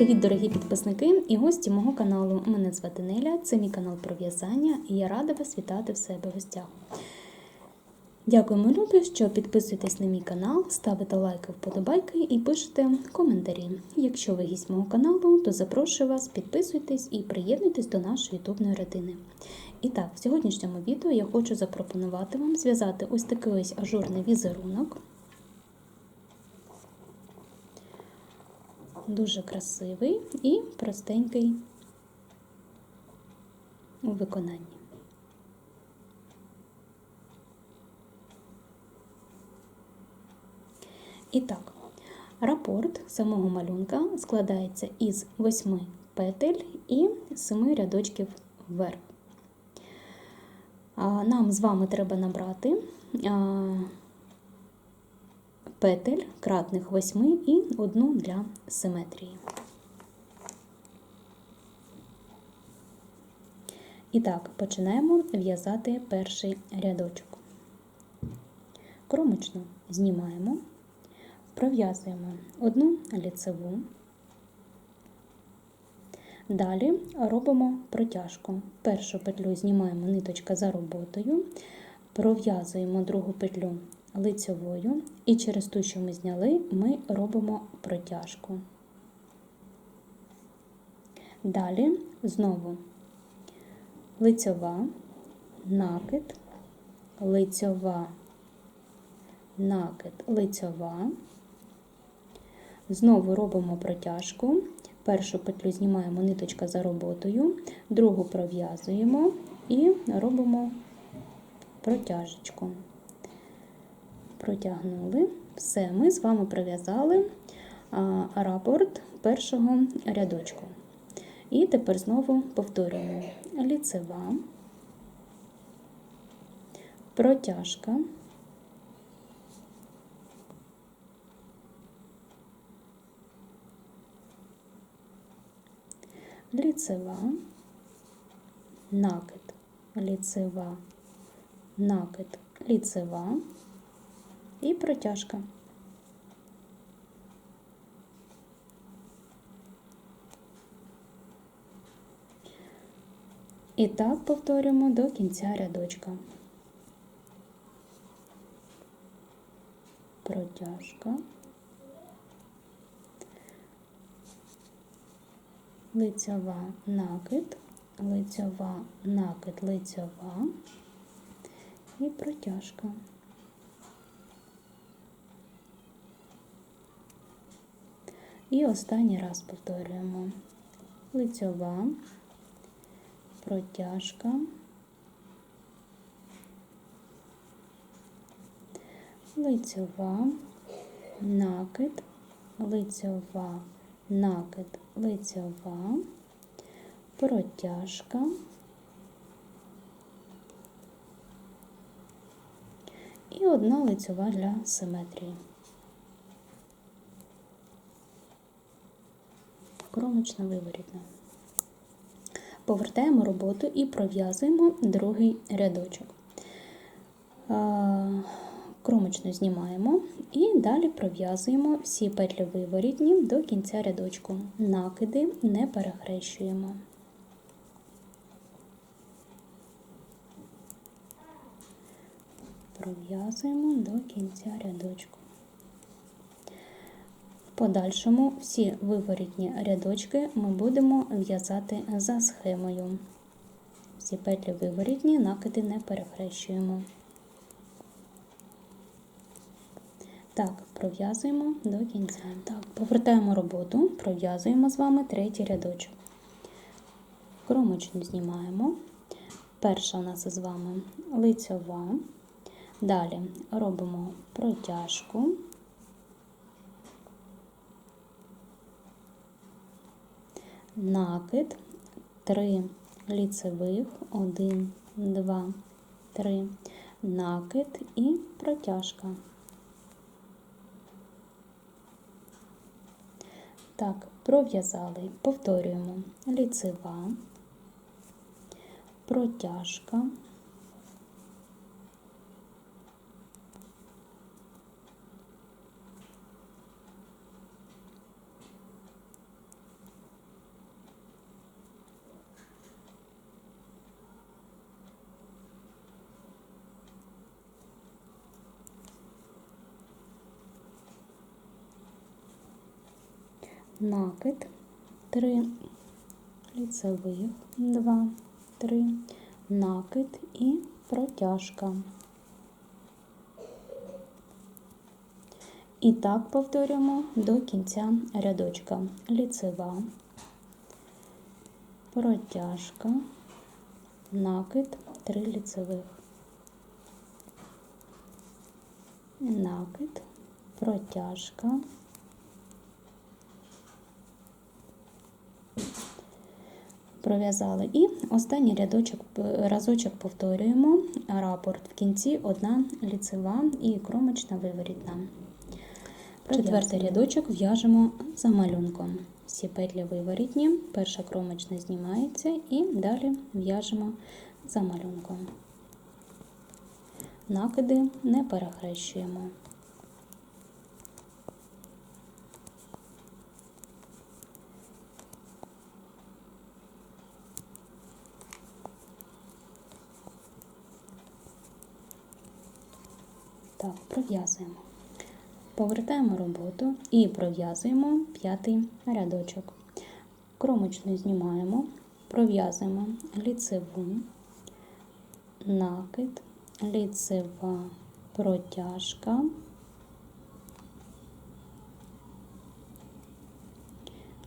Привіт, дорогі підписники і гості мого каналу. Мене звати Неля, це мій канал про в'язання, і я рада вас вітати в себе в гостях. Дякуємо, любі, що підписуєтесь на мій канал, ставите лайки, вподобайки і пишете коментарі. Якщо ви гість мого каналу, то запрошую вас, підписуйтесь і приєднуйтесь до нашої ютубної родини. І так, в сьогоднішньому відео я хочу запропонувати вам зв'язати ось такий ось ажурний візерунок. Дуже красивий і простенький у виконанні. І так, рапорт самого малюнка складається із 8 петель і 7 рядочків вверх. Нам з вами треба набрати петель кратних 8 і одну для симетрії. І так, починаємо в'язати перший рядочок. Кромочно знімаємо, пров'язуємо одну ліцеву, далі робимо протяжку. Першу петлю знімаємо ниточка за роботою, пров'язуємо другу петлю лицьовою, і через ту, що ми зняли, ми робимо протяжку. Далі знову лицьова, накид, лицьова, накид, лицьова. Знову робимо протяжку. Першу петлю знімаємо ниточка за роботою, другу пров'язуємо і робимо протяжечку протягнули. Все, ми з вами пров'язали рапорт першого рядочку. І тепер знову повторюємо. Ліцева, протяжка, ліцева, накид, ліцева, накид, ліцева і протяжка. І так повторюємо до кінця рядочка. Протяжка, лицьова накид, лицьова накид, лицьова і протяжка. І останній раз повторюємо. Лицьова, протяжка, лицьова, накид, лицьова, накид, лицьова, протяжка. І одна лицьова для симетрії. Кромочна виворітна. Повертаємо роботу і пров'язуємо другий рядочок. Кромочно знімаємо і далі пров'язуємо всі петлі виворітні до кінця рядочку. Накиди не перехрещуємо. Пров'язуємо до кінця рядочку подальшому всі виворітні рядочки ми будемо в'язати за схемою. Всі петлі виворітні, накиди не перехрещуємо. Так, пров'язуємо до кінця. Так, повертаємо роботу, пров'язуємо з вами третій рядочок. Кромочну знімаємо. Перша у нас з вами лицьова. Далі робимо протяжку. Накид, 3 ліцевих, 1, 2, 3, накид і протяжка. Так, пров'язали, повторюємо. Ліцева, протяжка. Накид, 3 ліцевих, 2, 3, накид і протяжка. І так повторюємо до кінця рядочка. Ліцева, протяжка, накид, 3 ліцевих. Накид, протяжка. Пров'язали. І останній рядочок, разочок повторюємо. Рапорт в кінці одна ліцева і кромочна виворітна. Четвертий рядочок в'яжемо за малюнком. Всі петлі виворітні, перша кромочна знімається і далі в'яжемо за малюнком. Накиди не перехрещуємо. Так, пров'язуємо. Повертаємо роботу і пров'язуємо п'ятий рядочок. Кромочну знімаємо, пров'язуємо ліцеву, накид, ліцева протяжка,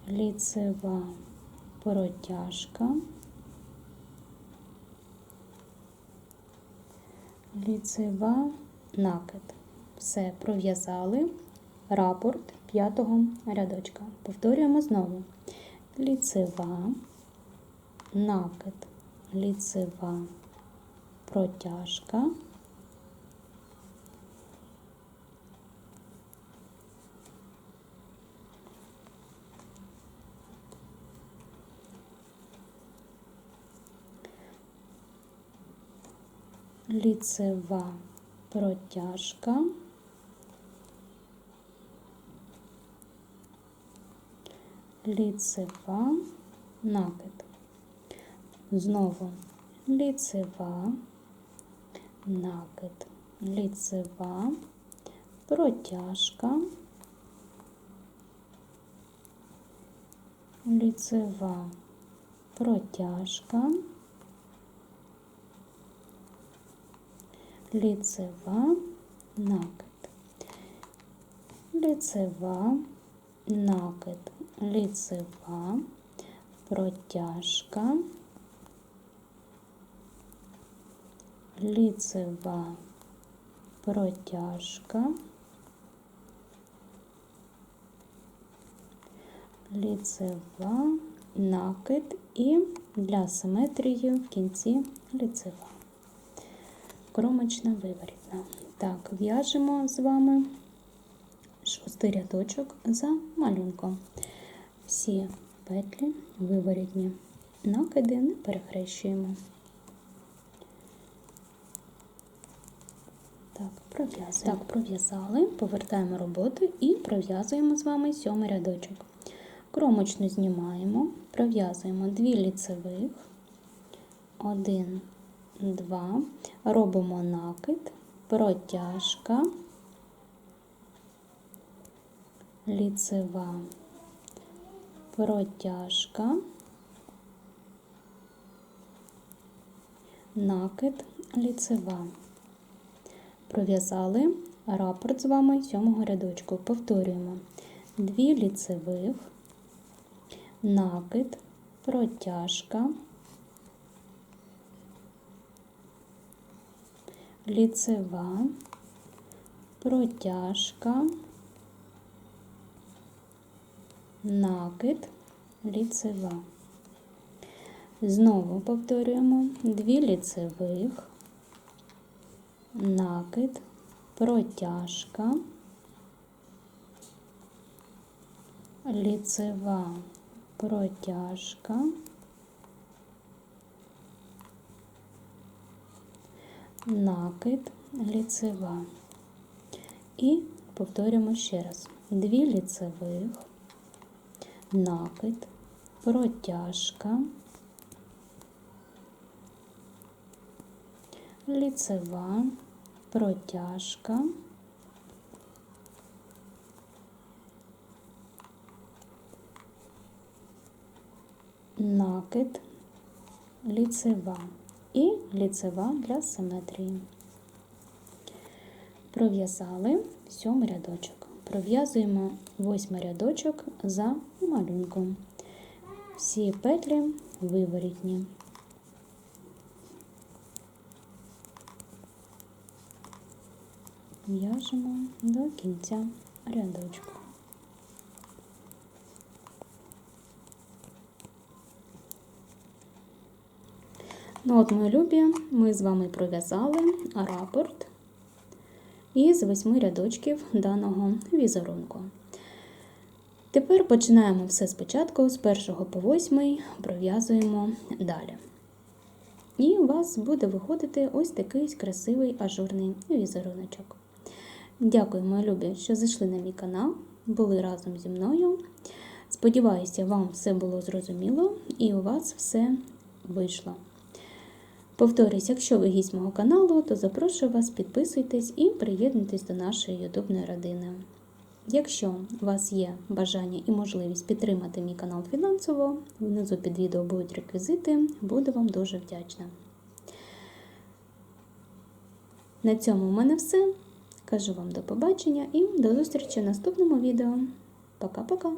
ліцева протяжка, ліцева накид. Все, пров'язали рапорт п'ятого рядочка. Повторюємо знову. Ліцева, накид, ліцева, протяжка. Ліцева протяжка. Ліцева накид. Знову ліцева, накид, ліцева, протяжка, ліцева, протяжка, ліцева, накид, ліцева, накид, ліцева, протяжка, ліцева, протяжка, ліцева, накид. І для симетрії в кінці ліцева. Кромочна виворітна. Так, в'яжемо з вами шостий рядочок за малюнком. Всі петлі виворітні, накиди не перехрещуємо. Так, пров'язуємо. Так, пров'язали, повертаємо роботу і пров'язуємо з вами сьомий рядочок. Кромочну знімаємо, пров'язуємо дві ліцевих, один, два, робимо накид, протяжка, ліцева, протяжка, накид, ліцева. Пров'язали рапорт з вами сьомого рядочку. Повторюємо. Дві ліцевих, накид, протяжка, ліцева, протяжка, накид, ліцева. Знову повторюємо. Дві ліцевих, накид, протяжка, ліцева, протяжка, накид, ліцева. І повторюємо ще раз. Дві ліцевих, накид, протяжка, ліцева, протяжка, накид, ліцева і ліцева для симетрії. Пров'язали сьомий рядочок. Пров'язуємо восьмий рядочок за малюнком. Всі петлі виворітні. В'яжемо до кінця рядочку. Ну от, мої любі, ми з вами пров'язали рапорт із восьми рядочків даного візерунку. Тепер починаємо все спочатку, з першого по восьмий пров'язуємо далі. І у вас буде виходити ось такий красивий ажурний візеруночок. Дякую, мої любі, що зайшли на мій канал, були разом зі мною. Сподіваюся, вам все було зрозуміло і у вас все вийшло. Повторюсь, якщо ви гість мого каналу, то запрошую вас підписуйтесь і приєднуйтесь до нашої ютубної родини. Якщо у вас є бажання і можливість підтримати мій канал фінансово, внизу під відео будуть реквізити, буду вам дуже вдячна. На цьому в мене все. Кажу вам до побачення і до зустрічі в наступному відео. Пока-пока!